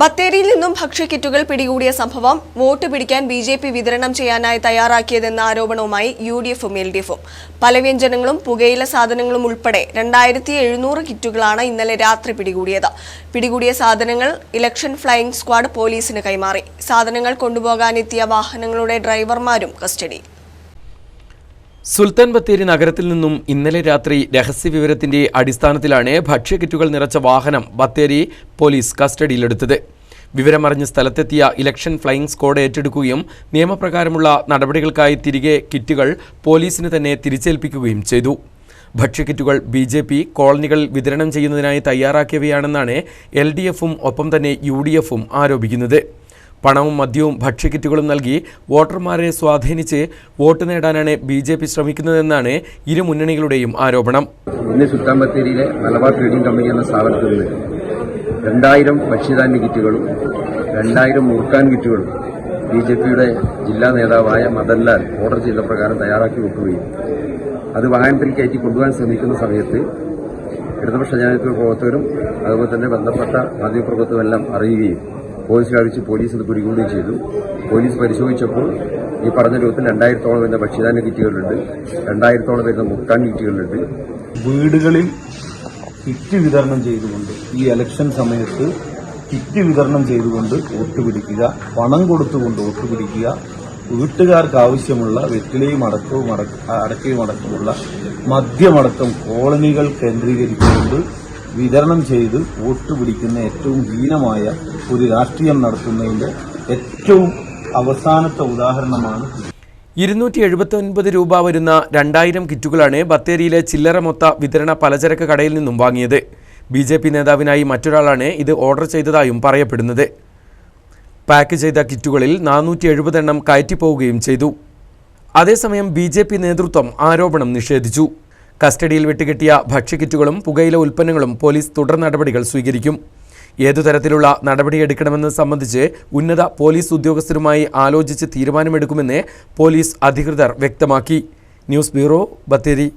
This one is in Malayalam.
ബത്തേരിയിൽ നിന്നും ഭക്ഷ്യക്കിറ്റുകൾ പിടികൂടിയ സംഭവം വോട്ട് പിടിക്കാൻ ബി വിതരണം ചെയ്യാനായി തയ്യാറാക്കിയതെന്ന ആരോപണവുമായി യു ഡി എഫും എൽ ഡി എഫും. പല വ്യഞ്ജനങ്ങളും പുകയില സാധനങ്ങളും ഉൾപ്പെടെ രണ്ടായിരത്തി എഴുന്നൂറ് കിറ്റുകളാണ് ഇന്നലെ രാത്രി പിടികൂടിയത്. പിടികൂടിയ സാധനങ്ങൾ ഇലക്ഷൻ ഫ്ലൈയിംഗ് സ്ക്വാഡ് പോലീസിന് കൈമാറി. സാധനങ്ങൾ കൊണ്ടുപോകാനെത്തിയ വാഹനങ്ങളുടെ ഡ്രൈവർമാരും കസ്റ്റഡിയിൽ. സുൽത്താൻ ബത്തേരി നഗരത്തിൽ നിന്നും ഇന്നലെ രാത്രി രഹസ്യവിവരത്തിന്റെ അടിസ്ഥാനത്തിലാണ് ഭക്ഷ്യക്കിറ്റുകൾ നിറച്ച വാഹനം ബത്തേരി പോലീസ് കസ്റ്റഡിയിലെടുത്തത്. വിവരമറിഞ്ഞ് സ്ഥലത്തെത്തിയ ഇലക്ഷൻ ഫ്ലൈയിംഗ് സ്ക്വാഡ് ഏറ്റെടുക്കുകയും നിയമപ്രകാരമുള്ള നടപടികൾക്കായി തിരികെ കിറ്റുകൾ പോലീസിന് തന്നെ തിരിച്ചേൽപ്പിക്കുകയും ചെയ്തു. ഭക്ഷ്യക്കിറ്റുകൾ ബി ജെ പി കോളനികളിൽ വിതരണം ചെയ്യുന്നതിനായി തയ്യാറാക്കിയവയാണെന്നാണ് എൽ ഡി എഫും ഒപ്പം തന്നെ യു ഡി എഫും ആരോപിക്കുന്നത്. പണവും മദ്യവും ഭക്ഷ്യക്കിറ്റുകളും നൽകി വോട്ടർമാരെ സ്വാധീനിച്ച് വോട്ട് നേടാനാണ് ബി ജെ പി ശ്രമിക്കുന്നതെന്നാണ് ഇരു മുന്നണികളുടെയും ആരോപണം. ഇന്ന് സുൽത്താൻബത്തേരിയിലെ മലബാർ ട്രേഡിംഗ് കമ്പനി എന്ന സ്ഥാപനത്തിൽ നിന്ന് രണ്ടായിരം ഭക്ഷ്യധാന്യ കിറ്റുകളും രണ്ടായിരം മുറുക്കാൻ കിറ്റുകളും ബി ജെ പിയുടെ ജില്ലാ നേതാവായ മദൻലാൽ ഓർഡർ ചെയ്ത പ്രകാരം തയ്യാറാക്കി വെക്കുകയും അത് വാഹനത്തിൽ കയറ്റി കൊണ്ടുപോകാൻ ശ്രമിക്കുന്ന സമയത്ത് ഇടതുപക്ഷ ജനാധിപത്യ പ്രവർത്തകരും അതുപോലെ തന്നെ ബന്ധപ്പെട്ട മാധ്യമപ്രവർത്തകരും എല്ലാം അറിയുകയും പോലീസിൽ അറിയിച്ച് പോലീസ് ഇത് പിടികൂടുകയും ചെയ്തു. പോലീസ് പരിശോധിച്ചപ്പോൾ ഈ പറഞ്ഞ രൂപത്തിൽ രണ്ടായിരത്തോളം വരുന്ന ഭക്ഷ്യധാന്യ കിറ്റുകളുണ്ട്. രണ്ടായിരത്തോളം വരുന്ന മുട്ടാൻ കിറ്റുകളുണ്ട്. വീടുകളിൽ കിറ്റ് വിതരണം ചെയ്തുകൊണ്ട് ഈ ഇലക്ഷൻ സമയത്ത് കിറ്റ് വിതരണം ചെയ്തുകൊണ്ട് വോട്ട് പിടിക്കുക പണം കൊടുത്തുകൊണ്ട് വോട്ട് പിടിക്കുക വീട്ടുകാർക്ക് ആവശ്യമുള്ള വെറ്റിലയും അടക്കവും അടക്ക- അടക്കയും അടക്കമുള്ള മദ്യമടക്കം കോളനികൾ കേന്ദ്രീകരിച്ചുകൊണ്ട് വിതരണം ചെയ്ത് വോട്ട് പിടിക്കുന്ന ഏറ്റവും ഹീനമായ ഒരു രാഷ്ട്രീയം നടത്തുന്നതിന്റെ ഏറ്റവും അവസാനത്തെ ഉദാഹരണമാണ് ഇരുന്നൂറ്റി എഴുപത്തൊൻപത് രൂപ വരുന്ന രണ്ടായിരം കിറ്റുകളാണ് ബത്തേരിയിലെ ചില്ലറ മൊത്ത വിതരണ പലചരക്ക് കടയിൽ നിന്നും വാങ്ങിയത്. ബി ജെ പി നേതാവിനായി മറ്റൊരാളാണ് ഇത് ഓർഡർ ചെയ്തതായും പറയപ്പെടുന്നത്. പാക്ക് ചെയ്ത കിറ്റുകളിൽ നാനൂറ്റി എഴുപതെണ്ണം കയറ്റിപ്പോവുകയും ചെയ്തു. അതേസമയം ബി നേതൃത്വം ആരോപണം നിഷേധിച്ചു. കസ്റ്റഡിയിൽ വിട്ടുകിട്ടിയ ഭക്ഷ്യക്കിറ്റുകളും പുകയില ഉൽപ്പന്നങ്ങളും പോലീസ് തുടർ നടപടികൾ സ്വീകരിക്കും. ഏതു തരത്തിലുള്ള നടപടിയെടുക്കണമെന്ന് സംബന്ധിച്ച് ഉന്നത പോലീസ് ഉദ്യോഗസ്ഥരുമായി ആലോചിച്ച് തീരുമാനമെടുക്കുമെന്ന് പോലീസ് അധികൃതർ വ്യക്തമാക്കി. News bureau Bathery.